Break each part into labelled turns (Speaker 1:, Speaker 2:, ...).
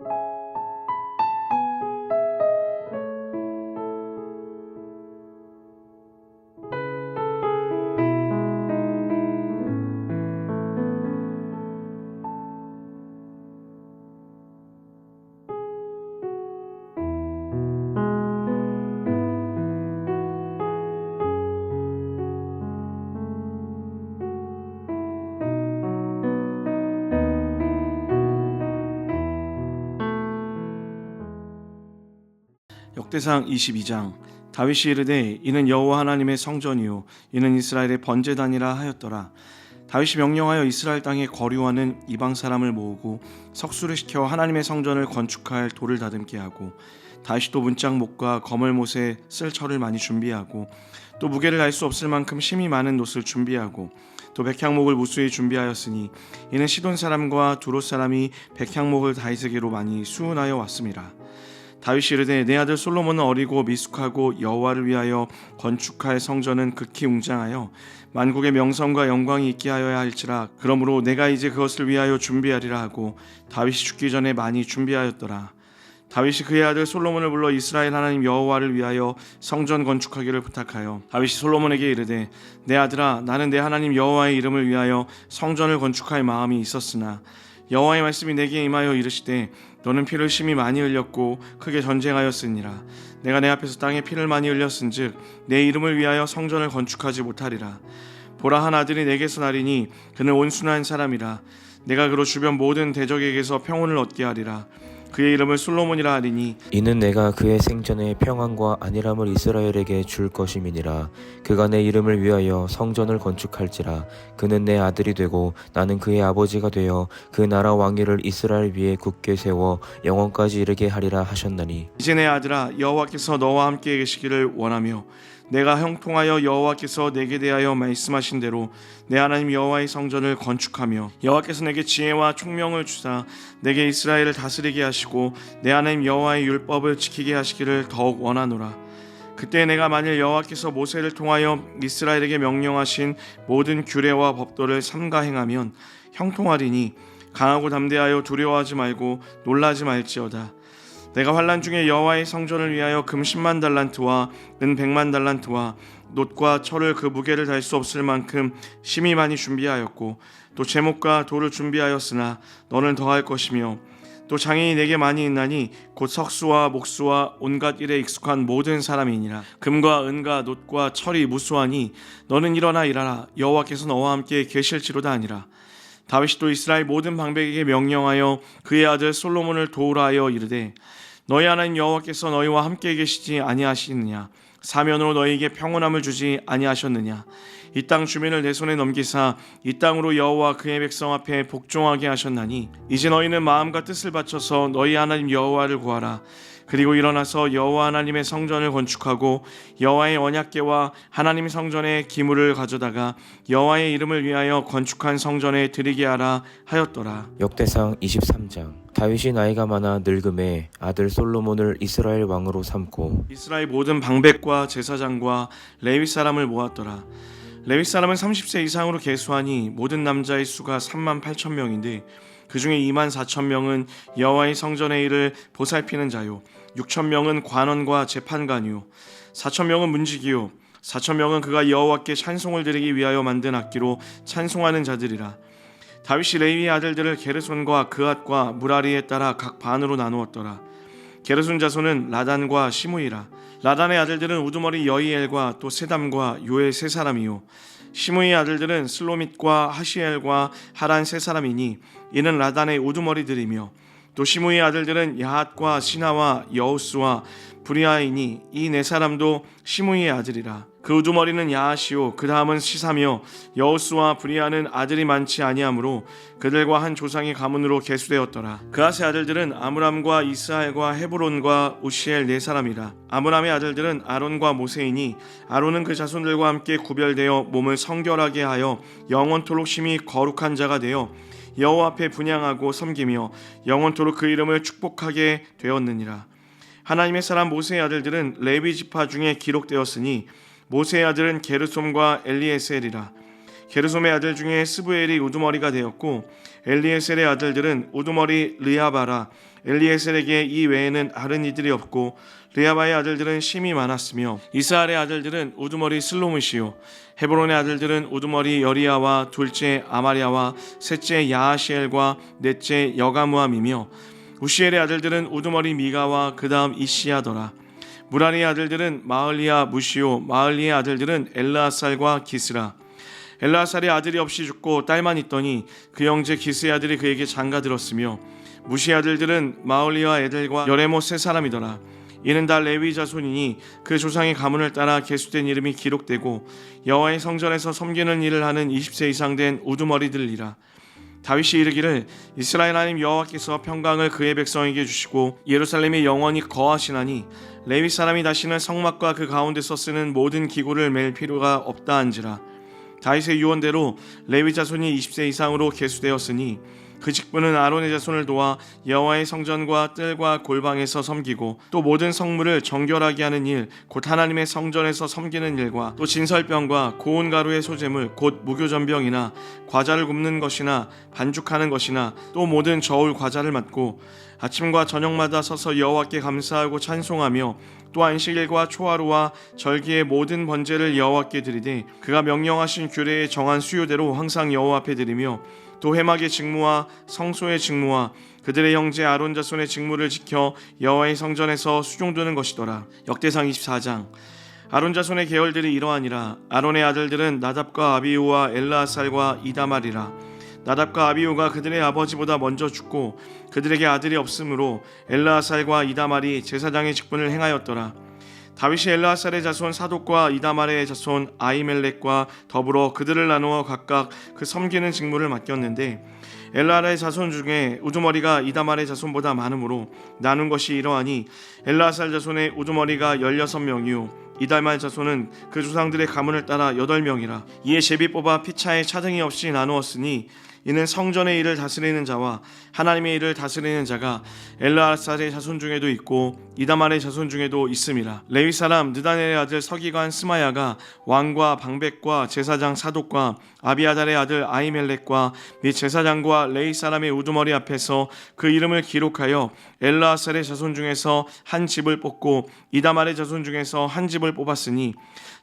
Speaker 1: you 역대상 22장 다윗이 이르되 이는 여호와 하나님의 성전이요. 이는 이스라엘의 번제단이라 하였더라. 다윗이 명령하여 이스라엘 땅에 거류하는 이방 사람을 모으고 석수를 시켜 하나님의 성전을 건축할 돌을 다듬게 하고 다윗이 또 문짝목과 거물못에 쓸 철을 많이 준비하고 또 무게를 알 수 없을 만큼 심이 많은 놋을 준비하고 또 백향목을 무수히 준비하였으니 이는 시돈 사람과 두롯 사람이 백향목을 다윗에게로 많이 수운하여 왔음이라 다윗이 이르되 내 아들 솔로몬은 어리고 미숙하고 여호와를 위하여 건축할 성전은 극히 웅장하여 만국의 명성과 영광이 있게 하여야 할지라. 그러므로 내가 이제 그것을 위하여 준비하리라 하고 다윗이 죽기 전에 많이 준비하였더라. 다윗이 그의 아들 솔로몬을 불러 이스라엘 하나님 여호와를 위하여 성전 건축하기를 부탁하여 다윗이 솔로몬에게 이르되 내 아들아 나는 내 하나님 여호와의 이름을 위하여 성전을 건축할 마음이 있었으나 여호와의 말씀이 내게 임하여 이르시되 너는 피를 심히 많이 흘렸고 크게 전쟁하였으니라. 내가 내 앞에서 땅에 피를 많이 흘렸은즉 내 이름을 위하여 성전을 건축하지 못하리라. 보라 한 아들이 내게서 나리니 그는 온순한 사람이라. 내가 그로 주변 모든 대적에게서 평온을 얻게 하리라 그의 이름을 솔로몬이라 하리니
Speaker 2: 이는 내가 그의 생전에 평안과 안일함을 이스라엘에게 줄 것임이니라. 그가 내 이름을 위하여 성전을 건축할지라. 그는 내 아들이 되고 나는 그의 아버지가 되어 그 나라 왕위를 이스라엘 위에 굳게 세워 영원까지 이르게 하리라 하셨나니.
Speaker 1: 이제 내 아들아 여호와께서 너와 함께 계시기를 원하며 내가 형통하여 여호와께서 내게 대하여 말씀하신 대로 내 하나님 여호와의 성전을 건축하며 여호와께서 내게 지혜와 총명을 주사 내게 이스라엘을 다스리게 하시고 내 하나님 여호와의 율법을 지키게 하시기를 더욱 원하노라. 그때 내가 만일 여호와께서 모세를 통하여 이스라엘에게 명령하신 모든 규례와 법도를 삼가 행하면 형통하리니 강하고 담대하여 두려워하지 말고 놀라지 말지어다 내가 환란 중에 여호와의 성전을 위하여 금 10만 달란트와 은 100만 달란트와 놋과 철을 그 무게를 달 수 없을 만큼 심히 많이 준비하였고 또 제목과 돌을 준비하였으나 너는 더할 것이며 또 장인이 내게 많이 있나니 곧 석수와 목수와 온갖 일에 익숙한 모든 사람이니라. 금과 은과 놋과 철이 무수하니 너는 일어나 일하라. 여호와께서 너와 함께 계실지로다 아니라 다윗이 또 이스라엘 모든 방백에게 명령하여 그의 아들 솔로몬을 도우라 하여 이르되 너희 하나님 여호와께서 너희와 함께 계시지 아니하시느냐? 사면으로 너희에게 평온함을 주지 아니하셨느냐? 이 땅 주민을 내 손에 넘기사 이 땅으로 여호와 그의 백성 앞에 복종하게 하셨나니 이제 너희는 마음과 뜻을 바쳐서 너희 하나님 여호와를 구하라 그리고 일어나서 여호와 하나님의 성전을 건축하고 여호와의 언약궤와 하나님 성전의 기물을 가져다가 여호와의 이름을 위하여 건축한 성전에 드리게 하라 하였더라
Speaker 2: 역대상 23장 다윗이 나이가 많아 늙음에 아들 솔로몬을 이스라엘 왕으로 삼고
Speaker 1: 이스라엘 모든 방백과 제사장과 레위 사람을 모았더라. 레위 사람은 30세 이상으로 계수하니 모든 남자의 수가 3만 8천 명인데 그 중에 2만 4천 명은 여호와의 성전의 일을 보살피는 자요, 6천 명은 관원과 재판관이요, 4천 명은 문지기요, 4천 명은 그가 여호와께 찬송을 드리기 위하여 만든 악기로 찬송하는 자들이라. 다윗이 레위의 아들들을 게르손과 그앗과 무라리에 따라 각 반으로 나누었더라. 게르손 자손은 라단과 시므이라. 라단의 아들들은 우두머리 여이엘과 또 세담과 요엘 세 사람이요. 시므이의 아들들은 슬로밋과 하시엘과 하란 세 사람이니 이는 라단의 우두머리들이며 또 시므이의 아들들은 야핫과 시나와 여우스와 브리아이니 이 네 사람도 시므이의 아들이라. 그 우두머리는 야하시오. 그 다음은 시사며 여우스와 브리아는 아들이 많지 아니하므로 그들과 한 조상의 가문으로 계수되었더라. 그아의 아들들은 아므람과 이스하엘과 헤브론과 우시엘 네 사람이라. 아므람의 아들들은 아론과 모세이니 아론은 그 자손들과 함께 구별되어 몸을 성결하게 하여 영원토록 심히 거룩한 자가 되어 여호와 앞에 분양하고 섬기며 영원토록 그 이름을 축복하게 되었느니라. 하나님의 사람 모세의 아들들은 레위 지파 중에 기록되었으니 모세의 아들은 게르솜과 엘리에셀이라. 게르솜의 아들 중에 스부엘이 우두머리가 되었고 엘리에셀의 아들들은 우두머리 르야바라. 엘리에셀에게 이 외에는 다른 이들이 없고 르야바의 아들들은 심이 많았으며 이스라엘의 아들들은 우두머리 슬로무시요. 헤브론의 아들들은 우두머리 여리야와 둘째 아마리아와 셋째 야하시엘과 넷째 여가무함이며 우시엘의 아들들은 우두머리 미가와 그다음 이시야더라 무라리의 아들들은 마을리아 무시오 마을리의 아들들은 엘라살과 기스라. 엘라살의 아들이 없이 죽고 딸만 있더니 그 형제 기스의 아들이 그에게 장가들었으며 무시의 아들들은 마을리와 에델과 여레모 세 사람이더라. 이는 다 레위 자손이니 그 조상의 가문을 따라 계수된 이름이 기록되고 여호와의 성전에서 섬기는 일을 하는 20세 이상 된 우두머리들이라 다윗이 이르기를 이스라엘 하나님 여호와께서 평강을 그의 백성에게 주시고 예루살렘에 영원히 거하시나니 레위 사람이 다시는 성막과 그 가운데서 쓰는 모든 기구를 맬 필요가 없다 한지라. 다윗의 유언대로 레위 자손이 20세 이상으로 계수되었으니 그 직분은 아론의 자손을 도와 여호와의 성전과 뜰과 골방에서 섬기고 또 모든 성물을 정결하게 하는 일, 곧 하나님의 성전에서 섬기는 일과 또 진설병과 고운 가루의 소재물, 곧 무교전병이나 과자를 굽는 것이나 반죽하는 것이나 또 모든 저울 과자를 맡고 아침과 저녁마다 서서 여호와께 감사하고 찬송하며 또 안식일과 초하루와 절기의 모든 번제를 여호와께 드리되 그가 명령하신 규례의 정한 수요대로 항상 여호와 앞에 드리며 또 회막의 직무와 성소의 직무와 그들의 형제 아론 자손의 직무를 지켜 여호와의 성전에서 수종드는 것이더라. 역대상 24장 아론 자손의 계열들이 이러하니라. 아론의 아들들은 나답과 아비우와 엘라살과 이다말이라. 나답과 아비우가 그들의 아버지보다 먼저 죽고 그들에게 아들이 없으므로 엘라살과 이다말이 제사장의 직분을 행하였더라. 다윗이 엘라살의 자손 사독과 이다말의 자손 아이멜렉과 더불어 그들을 나누어 각각 그 섬기는 직무를 맡겼는데 엘라의 자손 중에 우두머리가 이다말의 자손보다 많으므로 나눈 것이 이러하니 엘라살 자손의 우두머리가 16명이요 이달말 자손은 그 조상들의 가문을 따라 8명이라 이에 제비 뽑아 피차에 차등이 없이 나누었으니 이는 성전의 일을 다스리는 자와 하나님의 일을 다스리는 자가 엘라살의 자손 중에도 있고 이다말의 자손 중에도 있음이라. 레위 사람 느다넬의 아들 서기관 스마야가 왕과 방백과 제사장 사독과 아비아달의 아들 아이멜렉과 및 제사장과 레위 사람의 우두머리 앞에서 그 이름을 기록하여 엘라살의 자손 중에서 한 집을 뽑고 이다말의 자손 중에서 한 집을 뽑았으니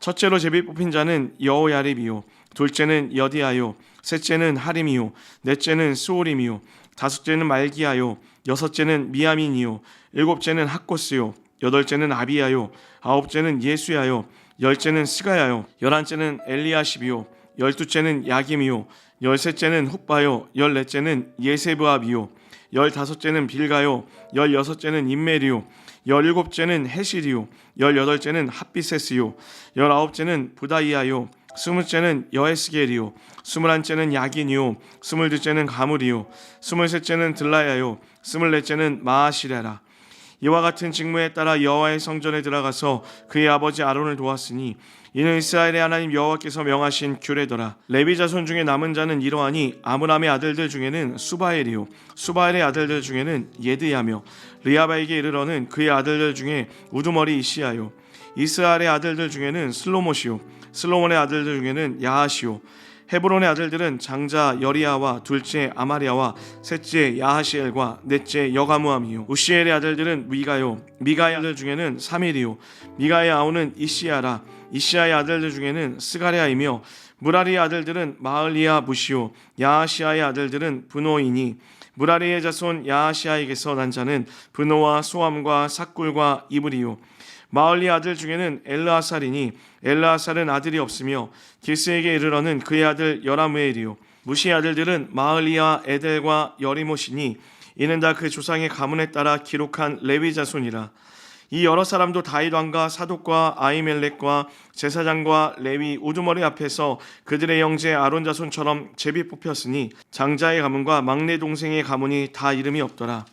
Speaker 1: 첫째로 제비 뽑힌 자는 여호야립이요. 둘째는 여디아요. 셋째는 하림이요. 넷째는 스오림이요. 다섯째는 말기야요. 여섯째는 미야민이요. 일곱째는 학고스요. 여덟째는 아비야요. 아홉째는 예수야요. 열째는 스가야요. 열한째는 엘리야십이요 열두째는 야김이요 열셋째는 훗바요 열넷째는 예세브압이요 열다섯째는 빌가요 열여섯째는 인멜이요 열일곱째는 헤실이요 열여덟째는 핫비세스요 열아홉째는 부다이아요 스물째는 여에스겔이요 스물한째는 야긴이요 스물둘째는 가물이요 스물셋째는 들라야요 스물넷째는 마아시레라. 이와 같은 직무에 따라 여호와의 성전에 들어가서 그의 아버지 아론을 도왔으니 이는 이스라엘의 하나님 여호와께서 명하신 규례더라. 레비 자손 중에 남은 자는 이러하니 아므람의 아들들 중에는 수바엘이요. 수바엘의 아들들 중에는 예드야며 리아바에게 이르러는 그의 아들들 중에 우두머리 이시야요. 이스라엘의 아들들 중에는 슬로모시요. 슬로몬의 아들들 중에는 야하시요 헤브론의 아들들은 장자 여리야와 둘째 아마리아와 셋째 야하시엘과 넷째 여가무함이요. 우시엘의 아들들은 미가요. 미가의 아들 중에는 사밀이요. 미가의 아우는 이시야라. 이시야의 아들들 중에는 스가랴이며 무라리의 아들들은 마을리아 무시요. 야하시아의 아들들은 분노이니 무라리의 자손 야하시아에게서 난 자는 분노와 소함과 삭굴과 이브리요 마을리 아들 중에는 엘르아살이니 엘르아살은 아들이 없으며 길스에게 이르러는 그의 아들 여라무엘이요. 무시의 아들들은 마을리와 에델과 여리모시니 이는 다 그 조상의 가문에 따라 기록한 레위 자손이라. 이 여러 사람도 다윗 왕과 사독과 아이멜렉과 제사장과 레위 우두머리 앞에서 그들의 형제 아론 자손처럼 제비 뽑혔으니 장자의 가문과 막내 동생의 가문이 다 이름이 없더라